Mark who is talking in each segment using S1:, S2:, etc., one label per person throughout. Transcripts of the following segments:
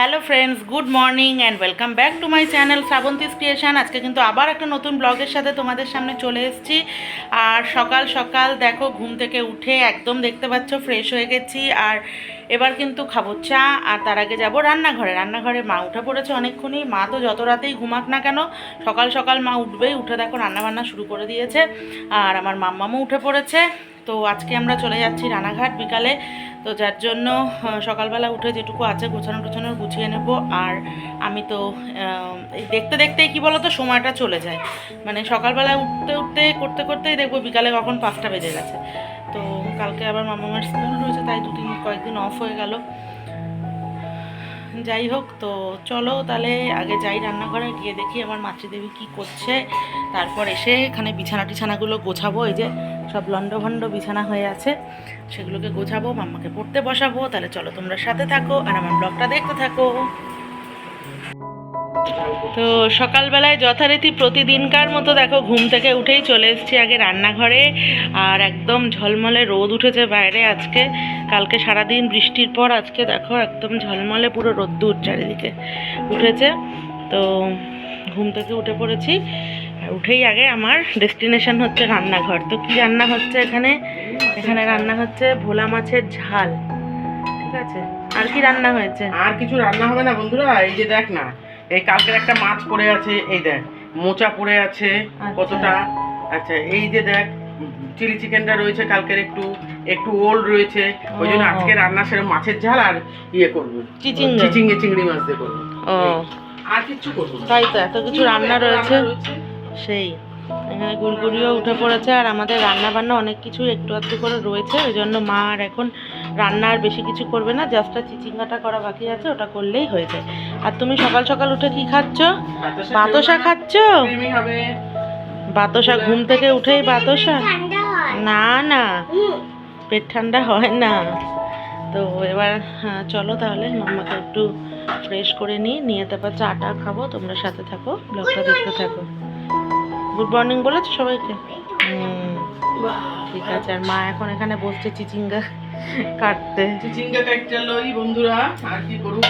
S1: Hello friends, good morning and welcome back to my channel Shrabanti's creation. আজকে কিন্তু আবার একটা নতুন ব্লগের সাথে তোমাদের সামনে চলে এসেছি। আর সকাল সকাল দেখো, ঘুম থেকে উঠে একদম দেখতে পাচ্ছ ফ্রেশ হয়ে গেছি। আর এবার কিন্তু খাব চা, আর তার আগে যাব রান্নাঘরে। রান্নাঘরে মা উঠে পড়েছে অনেকক্ষণই। মা তো যত রাতেই ঘুমাক না কেন, সকাল সকাল মা উঠবেই। উঠে দেখো, রান্নাবান্না শুরু করে দিয়েছে। আর আমার মাম্মামও উঠে পড়েছে। তো আজকে আমরা চলে যাচ্ছি রানাঘাট বিকালে। তো যার জন্য সকালবেলা উঠে যেটুকু আছে গোছানো টোছানো গুছিয়ে নেব। আর আমি তো দেখতে দেখতেই কী বলো তো সময়টা চলে যায়। মানে সকালবেলা উঠতে উঠতে, করতে করতেই দেখব বিকালে কখন পাঁচটা বেজে গেছে। তো কালকে আবার মামামার স্কুল রয়েছে, তাই দুদিন কয়েকদিন অফ হয়ে গেল। যাই হোক, তো চলো তাহলে আগে যাই রান্নাঘরে, গিয়ে দেখি আমার মাতৃদেবী কি করছে। তারপর এসে এখানে বিছানা টিছানাগুলো গোছাবো, এই যে সব লন্ডভন্ড বিছানা হয়ে আছে। সেগুলোকে গোছাবো, মাম্মাকে পড়তে বসাবো। তাহলে চলো তোমরা সাথে থাকো আর আমার ব্লগটা দেখতে থাকো। তো সকালবেলায় যথারীতি প্রতিদিনকার মতো দেখো ঘুম থেকে উঠেই চলে এসেছি আগে রান্নাঘরে। আর একদম ঝলমলে রোদ উঠেছে বাইরে আজকে। কালকে সারাদিন বৃষ্টির পর আজকে দেখো একদম ঝলমলে পুরো রোদ্দুর চারিদিকে উঠেছে। তো ঘুম থেকে উঠে পড়েছি। উঠেই আগে আমার ডেস্টিনেশন হচ্ছে রান্নাঘর। তো কি রান্না হচ্ছে এখানে? এখানে রান্না হচ্ছে ভোলা মাছের ঝাল। ঠিক আছে? আর কি রান্না হয়েছে?
S2: আর কিছু রান্না হবে না বন্ধুরা এই যে দেখ না এই কালকের একটা মাছ পড়ে আছে এই দেখ মোচা পড়ে আছে
S1: আচ্ছা।
S2: কতটা। আচ্ছা এই যে দেখ চিলি চিকেনটা রয়েছে কালকের একটু একটু ওল্ড রয়েছে ওই জন্য আজকে রান্না সেরকম মাছের ঝাল আর ইয়ে করব।
S1: চিচিঙ্গে।
S2: চিংড়ি মাছ দিয়ে করব।
S1: ও।
S2: আর কিছু করব
S1: তাই তো এত কিছু রান্না রয়েছে। সেই, এখানে গুড়গুড়িও উঠে পড়েছে আর আমাদের রান্না বান্না অনেক কিছু একটু আধটু করে রয়েছে, ওই জন্য মা আর এখন রান্না আর বেশি কিছু করবে না জাস্ট চিচিঙ্গাটা করা বাকি আছে, ওটা করলেই হয়ে যায়। আর তুমি সকাল সকাল উঠে কি খাচ্ছ?
S2: বাতাসা
S1: খাচ্ছ? বাতসা ঘুম থেকে উঠেই বাতসা না না, পেট ঠান্ডা হয় না। তো এবার হ্যাঁ, চলো তাহলে মাম্মাকে একটু ফ্রেশ করে নিই নিয়ে তারপর চাটা খাব তোমরা সাথে থাকো ব্লগটা দেখতে থাকো। গুড মর্নিং বলেছ সবাইকে? ঠিক আছে আর মা এখন এখানে বসছে চিচিঙ্গা কাটতে।
S2: চিচিঙ্গা কাটতে বন্ধুরা আর কি করব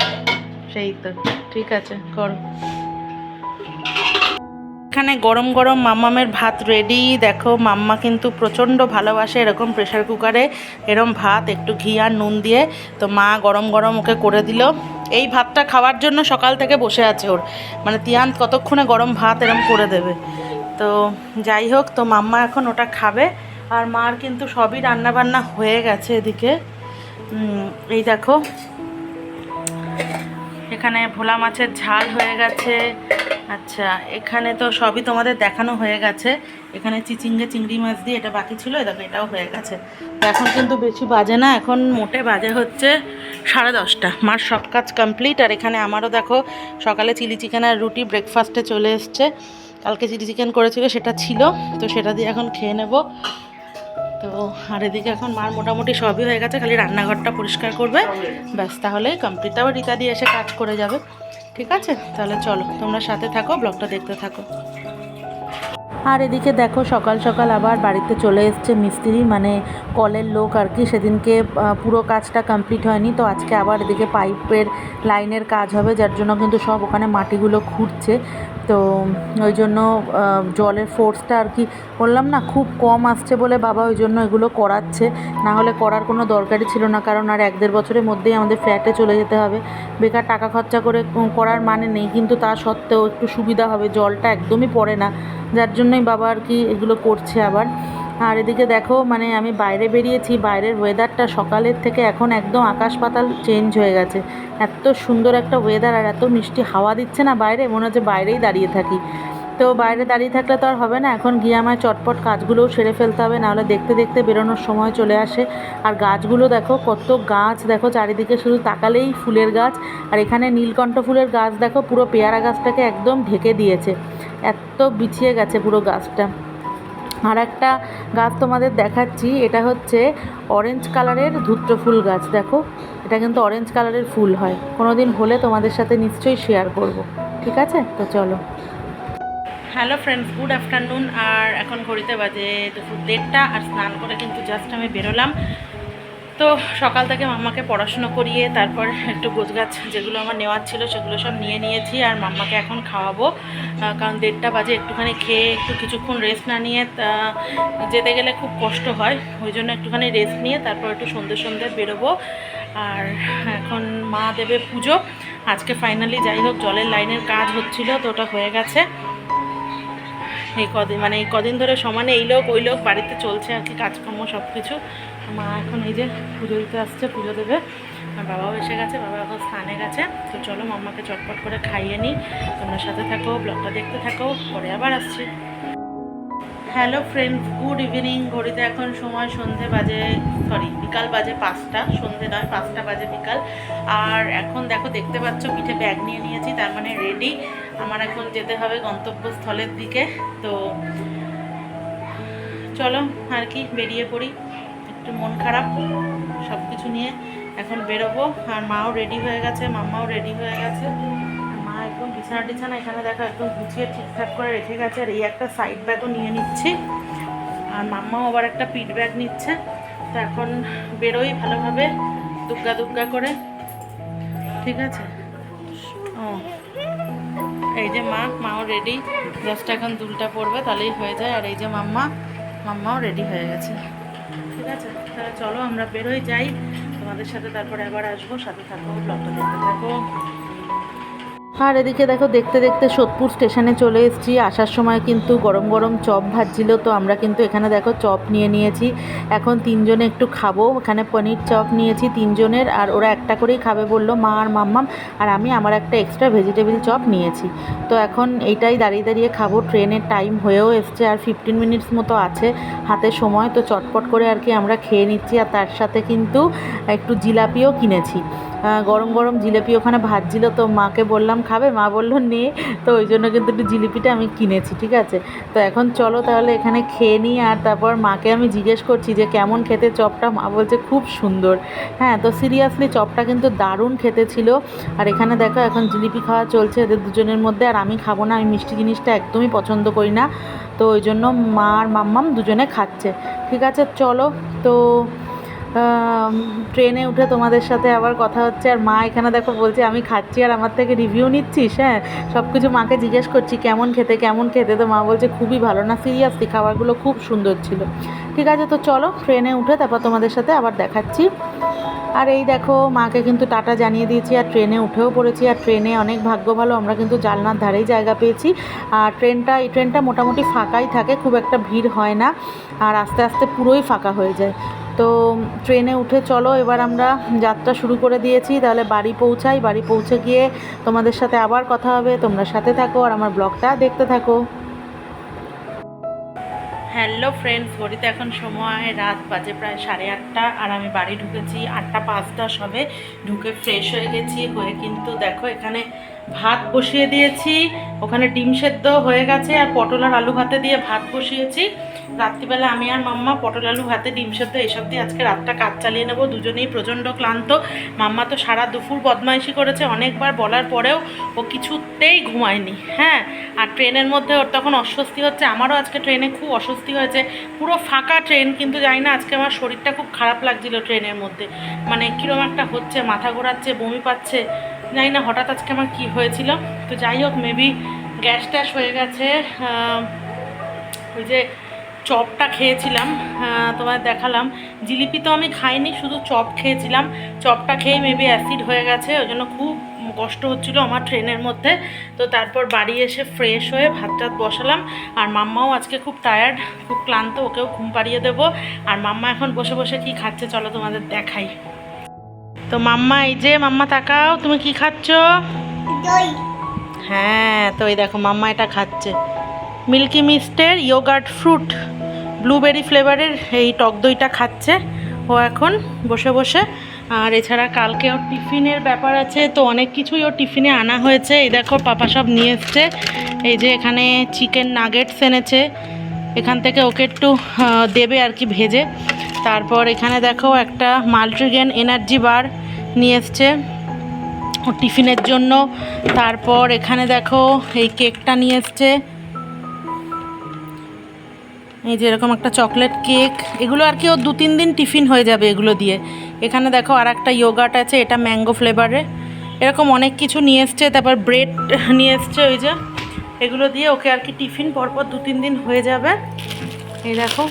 S1: সেই তো ঠিক আছে করো। এখানে গরম গরম মাম্মামের ভাত রেডি দেখো, মাম্মা কিন্তু প্রচণ্ড ভালোবাসে এরকম প্রেশার কুকারে এরম ভাত, একটু ঘি আর নুন দিয়ে। তো মা গরম গরম ওকে করে দিল। এই ভাতটা খাওয়ার জন্য সকাল থেকে বসে আছে ওর। মানে তিয়ান কতক্ষণে গরম ভাত এরম করে দেবে। তো যাই হোক, তো মাম্মা এখন ওটা খাবে। আর মার কিন্তু সবই রান্না বান্না হয়ে গেছে এদিকে। এই দেখো। এখানে ভোলা মাছের ঝাল হয়ে গেছে। আচ্ছা এখানে তো সবই তোমাদের দেখানো হয়ে গেছে। এখানে চিচিঙ্গে চিংড়ি মাছ দিয়ে এটা বাকি ছিল দেখো এটাও হয়ে গেছে। তো এখন কিন্তু বেশি বাজে না, এখন মোটে বাজে হচ্ছে সাড়ে দশটা। মার সব কাজ কমপ্লিট আর এখানে আমারও দেখো সকালে চিলি চিকেন আর রুটি ব্রেকফাস্টে চলে এসছে। কালকে চিলি চিকেন করেছিল, সেটা ছিল, তো সেটা দিয়ে এখন খেয়ে নেব। তো আর এদিকে এখন মার মোটামুটি সবই হয়ে গেছে, খালি রান্নাঘরটা পরিষ্কার করবে। ব্যাস তাহলে কমপ্লিট আবার রীতা দিয়ে এসে কাজ করে যাবে। ঠিক আছে? তাহলে চলো তোমরা সাথে থাকো ব্লগটা দেখতে থাকো। আর এদিকে দেখো, সকাল সকাল আবার বাড়িতে চলে এসছে মিস্ত্রি মানে কলের লোক আর কি। সেদিনকে পুরো কাজটা কমপ্লিট হয়নি, তো আজকে আবার এদিকে পাইপের লাইনের কাজ হবে, যার জন্য কিন্তু সব ওখানে মাটিগুলো খুঁড়ছে। তো ওই জন্য জলের ফোর্সটা আর কি, বললাম না, খুব কম আসছে বলে বাবা ওই জন্য এগুলো করাচ্ছে। না হলে করার কোনো দরকারই ছিল না, কারণ আর এক দেড় বছরের মধ্যেই আমাদের ফ্ল্যাটে চলে যেতে হবে। বেকার টাকা খরচা করে করার মানে নেই, কিন্তু তা সত্ত্বেও একটু সুবিধা হবে, জলটা একদমই পড়ে না। যার জন্যই বাবা আর কি এগুলো করছে আবার। আর এদিকে দেখো মানে আমি বাইরে বেরিয়েছি, বাইরের ওয়েদারটা সকালের থেকে এখন একদম আকাশ পাতাল চেঞ্জ হয়ে গেছে। এত সুন্দর একটা ওয়েদার আর এত মিষ্টি হাওয়া দিচ্ছে না বাইরে, মনে হচ্ছে বাইরেই দাঁড়িয়ে থাকি। তো বাইরে দাঁড়িয়ে থাকলে তো আর হবে না। এখন গিয়ে আমায় চটপট কাজগুলোও সেরে ফেলতে হবে, নাহলে দেখতে দেখতে বেরোনোর সময় চলে আসে। আর গাছগুলো দেখো, কত গাছ দেখো, চারিদিকে শুধু তাকালেই ফুলের গাছ। আর এখানে নীলকণ্ঠ ফুলের গাছ দেখো, পুরো পেয়ারা গাছটাকে একদম ঢেকে দিয়েছে। এত বিছিয়ে গেছে পুরো গাছটা। আর একটা গাছ তোমাদের দেখাচ্ছি, এটা হচ্ছে অরেঞ্জ কালারের ধূত্র ফুল গাছ, দেখো। এটা কিন্তু অরেঞ্জ কালারের ফুল হয়। কোনো দিন হলে তোমাদের সাথে নিশ্চয়ই শেয়ার করব। ঠিক আছে? তো চলো। হ্যালো ফ্রেন্ডস গুড আফটারনুন আর এখন ঘড়িতে বাজে দুপুর দেড়টা আর স্নান করে কিন্তু জাস্ট আমি বেরোলাম। তো সকাল থেকে মাম্মাকে পড়াশুনো করিয়ে তারপর একটু গোছগাছ যেগুলো আমার নেওয়ার ছিল সেগুলো সব নিয়ে নিয়েছি আর মাম্মাকে এখন খাওয়াবো। কারণ দেড়টা বাজে, একটুখানি খেয়ে একটু কিছুক্ষণ রেস্ট না নিয়ে যেতে গেলে খুব কষ্ট হয়। ওই জন্য একটুখানি রেস্ট নিয়ে তারপর একটু সন্ধ্যে সন্ধ্যে বেরোবো। আর এখন মা দেবে পুজো। আজকে ফাইনালি যাই হোক, জলের লাইনের কাজ হচ্ছিল তো ওটা হয়ে গেছে। এই কদিন মানে এই কদিন ধরে সমানে এই লোক, ওই লোক, বাড়িতে চলছে আর কি, কাজকর্ম সব কিছু মা এখন এই যে পুজো দিতে আসছে, পুজো দেবে। আর বাবাও এসে গেছে, বাবা এখন স্নানে গেছে। তো চলো মাম্মাকে চটপট করে খাইয়ে নিই। তোমরা সাথে থাকো ব্লগটা দেখতে থাকো, পরে আবার আসছি। হ্যালো ফ্রেন্ডস গুড ইভিনিং ঘড়িতে এখন সময় সন্ধে বাজে সরি বিকাল বাজে পাঁচটা, সন্ধে নয়, পাঁচটা বাজে বিকাল। আর এখন দেখো, দেখতে পাচ্ছ, পিঠে ব্যাগ নিয়ে নিয়েছি, তার মানে রেডি আমার এখন যেতে হবে গন্তব্যস্থলের দিকে, তো চলো আর কি বেরিয়ে পড়ি। একটু মন খারাপ সব কিছু নিয়ে এখন বেরোবো। আর মাও রেডি হয়ে গেছে, মাম্মাও রেডি হয়ে গেছে। মা একদম বিছানা টিছানা এখানে দেখো একদম গুছিয়ে ঠিকঠাক করে রেখে গেছে। আর এই একটা সাইড ব্যাগও নিয়ে নিচ্ছি। আর মাম্মাও আবার একটা পিট ব্যাগ নিচ্ছে। তো এখন বেরোই ভালোভাবে, দুগ্গা দুগ্গা করে। ঠিক আছে? ও। এই যে মা, মাও রেডি জাস্ট এখন দুলটা পড়বে তাহলেই হয়ে যায়। আর এই যে মাম্মা, মাম্মাও রেডি হয়ে গেছে। ঠিক আছে? তাহলে চলো আমরা বেরোই, যাই। তোমাদের সাথে তারপরে আবার আসব, সাথে থাকব ব্লগটা দেখতে থাকো। আর এদিকে দেখো, দেখতে দেখতে সোদপুর স্টেশনে চলে এসেছি। আসার সময় কিন্তু গরম গরম চপ ভাজছিল, তো আমরা কিন্তু এখানে দেখো চপ নিয়ে নিয়েছি। এখন তিনজনে একটু খাব। এখানে পনির চপ নিয়েছি তিনজনের, আর ওরা একটা করেই খাবে বলল মা আর মাম্মাম, আর আমি আমার একটা এক্সট্রা ভেজিটেবিল চপ নিয়েছি। তো এখন এইটাই দাঁড়িয়ে দাঁড়িয়ে খাব। ট্রেনের টাইম হয়েও এসছে, আর ফিফটিন মিনিটস মতো আছে হাতে সময়, তো চটপট করে আর কি আমরা খেয়ে নিচ্ছি। আর তার সাথে কিন্তু একটু জিলাপিও কিনেছি। গরম গরম জিলিপি ওখানে ভাজছিল তো মাকে বললাম, খাবে? মা বলল, নে। তো ওই জন্য কিন্তু একটু জিলিপিটা আমি কিনেছি, ঠিক আছে? তো এখন চলো তাহলে এখানে খেয়ে নিই আর তারপর মাকে আমি জিজ্ঞেস করছি যে, কেমন খেতে চপটা? মা বলছে, খুব সুন্দর। হ্যাঁ তো সিরিয়াসলি চপটা কিন্তু দারুণ খেতে ছিল। আর এখানে দেখো, এখন জিলিপি খাওয়া চলছে এদের দুজনের মধ্যে। আর আমি খাব না, আমি মিষ্টি জিনিসটা একদমই পছন্দ করি না। তো ওই জন্য মা আর মাম্মাম দুজনে খাচ্ছে। ঠিক আছে, চলো। তো ট্রেনে উঠে তোমাদের সাথে আবার কথা হচ্ছে। আর মা এখানে দেখো বলছে, আমি খাচ্ছি আর আমার থেকে রিভিউ নিচ্ছিস হ্যাঁ? সব কিছু মাকে জিজ্ঞেস করছি, কেমন খেতে কেমন খেতে? তো মা বলছে, খুবই ভালো না সিরিয়াসলি খাবারগুলো খুব সুন্দর ছিল। ঠিক আছে, তো চলো ট্রেনে উঠে তারপর তোমাদের সাথে আবার দেখাচ্ছি। আর এই দেখো, মাকে কিন্তু টাটা জানিয়ে দিয়েছি, আর ট্রেনে উঠেও পড়েছি। আর ট্রেনে অনেক ভাগ্য ভালো, আমরা কিন্তু জালনার ধারেই জায়গা পেয়েছি। আর ট্রেনটা, এই ট্রেনটা মোটামুটি ফাঁকাই থাকে, খুব একটা ভিড় হয় না। আর আস্তে আস্তে পুরোই ফাঁকা হয়ে যায়। তো ট্রেনে উঠে চলো, এবার আমরা যাত্রা শুরু করে দিয়েছি। তাহলে বাড়ি পৌঁছাই, বাড়ি পৌঁছে গিয়ে তোমাদের সাথে আবার কথা হবে। তোমরা সাথে থাকো আর আমার ব্লগটা দেখতে থাকো। হ্যালো ফ্রেন্ডস ঘড়িতে এখন সময় রাত বাজে প্রায় সাড়ে আটটা আর আমি বাড়ি ঢুকেছি আটটা পাঁচ দশ হবে। ঢুকে ফ্রেশ হয়ে গেছি, হয়ে কিন্তু দেখো এখানে ভাত বসিয়ে দিয়েছি। ওখানে ডিম সেদ্ধ হয়ে গেছে আর পটল আর আলু ভাতে দিয়ে ভাত বসিয়েছি। রাত্রিবেলা আমি আর মাম্মা পটল আলু ভাতে, ডিম সেদ্ধ, এসব দিয়ে আজকে রাতটা কাজ চালিয়ে নেব। দুজনেই প্রচণ্ড ক্লান্ত। মাম্মা তো সারা দুপুর বদমাইশি করেছে, অনেকবার বলার পরেও ও কিছুতেই ঘুমায়নি। হ্যাঁ আর ট্রেনের মধ্যে ওর তখন অস্বস্তি হচ্ছে। আমারও আজকে ট্রেনে খুব অস্বস্তি হয়েছে। পুরো ফাঁকা ট্রেন, কিন্তু জানি না, আজকে আমার শরীরটা খুব খারাপ লাগছিল ট্রেনের মধ্যে। মানে কীরকম একটা হচ্ছে, মাথা ঘোরাচ্ছে, বমি পাচ্ছে, জানি না হঠাৎ আজকে আমার কি হয়েছিল। তো যাই হোক মেবি গ্যাস ট্যাস হয়ে গেছে ওই যে চপটা খেয়েছিলাম তোমার দেখালাম। জিলিপি তো আমি খাইনি শুধু চপ খেয়েছিলাম। চপটা খেয়ে মেবি অ্যাসিড হয়ে গেছে ওই জন্য খুব কষ্ট হচ্ছিল আমার ট্রেনের মধ্যে। তো তারপর বাড়ি এসে ফ্রেশ হয়ে ভাত টাত বসালাম। আর মাম্মাও আজকে খুব টায়ার্ড খুব ক্লান্ত ওকেও ঘুম পাড়িয়ে দেবো। আর মাম্মা এখন বসে বসে কি খাচ্ছে চলো তোমাদের দেখাই। তো মাম্মা এই যে মাম্মা তাকাও তুমি কি খাচ্ছ? হ্যাঁ তো এই দেখো মাম্মা এটা খাচ্ছে। Milky Mist yoghurt fruit blueberry ফ্লেভারের এই টক দইটা খাচ্ছে। ও এখন বসে বসে। আর এছাড়া কালকে ওর টিফিনের ব্যাপার আছে, তো অনেক কিছুই ওর টিফিনে আনা হয়েছে। এই দেখো, পাপা সব নিয়ে এসছে। এই যে এখানে চিকেন নাগেটস এনেছে। এখান থেকে ওকে একটু দেবে আর কি ভেজে। তারপর এখানে দেখো একটা মাল্টিগ্রেন এনার্জি বার নিয়ে এসছে টিফিনের জন্য। তারপর এখানে দেখো এই কেকটা নিয়ে এসছে। এই যে এরকম একটা চকলেট কেক, এগুলো আর কি ও দু তিন দিন টিফিন হয়ে যাবে এগুলো দিয়ে। এখানে দেখো আর একটা ইয়োগাট আছে, এটা ম্যাঙ্গো ফ্লেভারে এরকম অনেক কিছু নিয়ে এসছে, তারপর ব্রেড নিয়ে এসছে ওই যে। এগুলো দিয়ে ওকে আর কি টিফিন পরপর দু তিন দিন হয়ে যাবে। এই দেখো।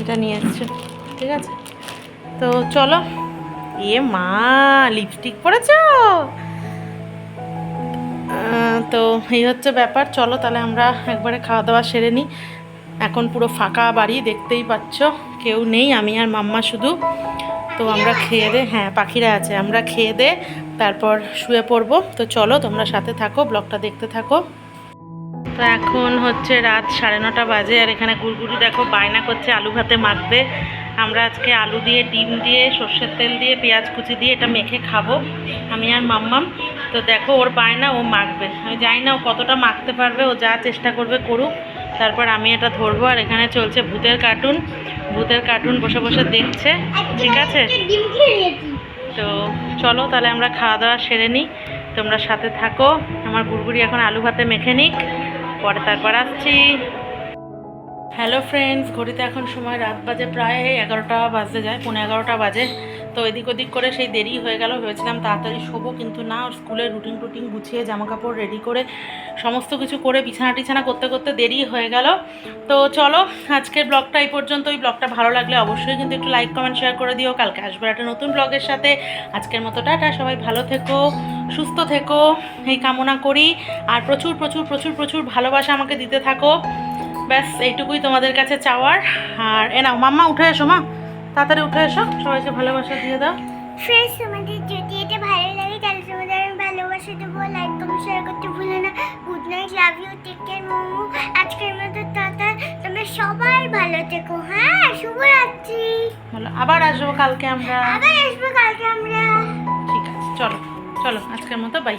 S1: এটা নিয়ে এসছে, ঠিক আছে? তো চলো। এ মা লিপস্টিক পরেছো? তো এই হচ্ছে ব্যাপার। চলো তাহলে আমরা একবারে খাওয়া দাওয়া সেরে নিই। এখন পুরো ফাঁকা বাড়ি, দেখতেই পাচ্ছ। কেউ নেই, আমি আর মাম্মা শুধু। তো আমরা খেয়ে দে হ্যাঁ পাখিরা আছে। আমরা খেয়ে দে, তারপর শুয়ে পড়ব। তো চলো, তোমরা সাথে থাকো, ব্লগটা দেখতে থাকো। তো এখন হচ্ছে রাত সাড়ে নটা বাজে, আর এখানে গুড়গুড়ি দেখো, বায়না করছে, আলু ভাতে মাখবে। আমরা আজকে আলু দিয়ে, ডিম দিয়ে, সর্ষের তেল দিয়ে, পেঁয়াজ কুচি দিয়ে এটা মেখে খাব, আমি আর মাম্মাম। তো দেখো, ওর বায়না ও মাখবে। আমি জানি না ও কতটা মাখতে পারবে, ও যা চেষ্টা করবে করুক। তারপর আমি এটা ধরবো, আর এখানে চলছে ভূতের কার্টুন। ভূতের কার্টুন বসে বসে দেখছে। ঠিক আছে? তো চলো, তাহলে আমরা খাওয়া দাওয়া সেরে নিই। তোমরা সাথে থাকো। আমার গুড়গুড়ি এখন আলু ভাতে মেখে নিক। পরে তারপর আসছি। হ্যালো ফ্রেন্ডস ঘড়িতে এখন সময় রাত বাজে প্রায় এগারোটা বাজতে যায় পনেরো এগারোটা বাজে। তো এদিক ওদিক করে সেই দেরি হয়ে গেল, ভেবেছিলাম তাড়াতাড়ি শোবো, কিন্তু না, ওর স্কুলের রুটিন টুটিন গুছিয়ে জামা কাপড় রেডি করে, সমস্ত কিছু করে বিছানা টিছানা করতে করতে দেরি হয়ে গেল। তো চলো, আজকের ব্লগটা এই পর্যন্ত। ওই ব্লগটা ভালো লাগলে অবশ্যই কিন্তু একটু লাইক কমেন্ট শেয়ার করে দিও। কালকে আসবে একটা নতুন ব্লগের সাথে। আজকের মতো টাটা, সবাই ভালো থেকো, সুস্থ থেকো, এই কামনা করি। আর প্রচুর প্রচুর প্রচুর প্রচুর ভালোবাসা আমাকে দিতে থাকো। ব্যাস এইটুকুই তোমাদের কাছে চাওয়ার। আর এ নাও মাম্মা উঠে এসো মা। তাড়াতাড়ি উঠে এসো সবাইকে ভালোবাসা দিয়ে দাও।
S3: ফ্রেন্ডস তোমাদের যদি এটা ভালো লাগে তাহলে তোমাদের আমি ভালোবাসা দেবো। লাইক কমেন্ট শেয়ার করতে ভুলো না। Good night love you take care Momo আজকের মতো টাটা। তোমরা সবাই ভালো থেকো হ্যাঁ? শুভরাত্রি।
S1: আবার আসব কালকে আমরা।
S3: আবার আসব কালকে আমরা।
S1: ঠিক আছে চলো চলো আজকের মতো বাই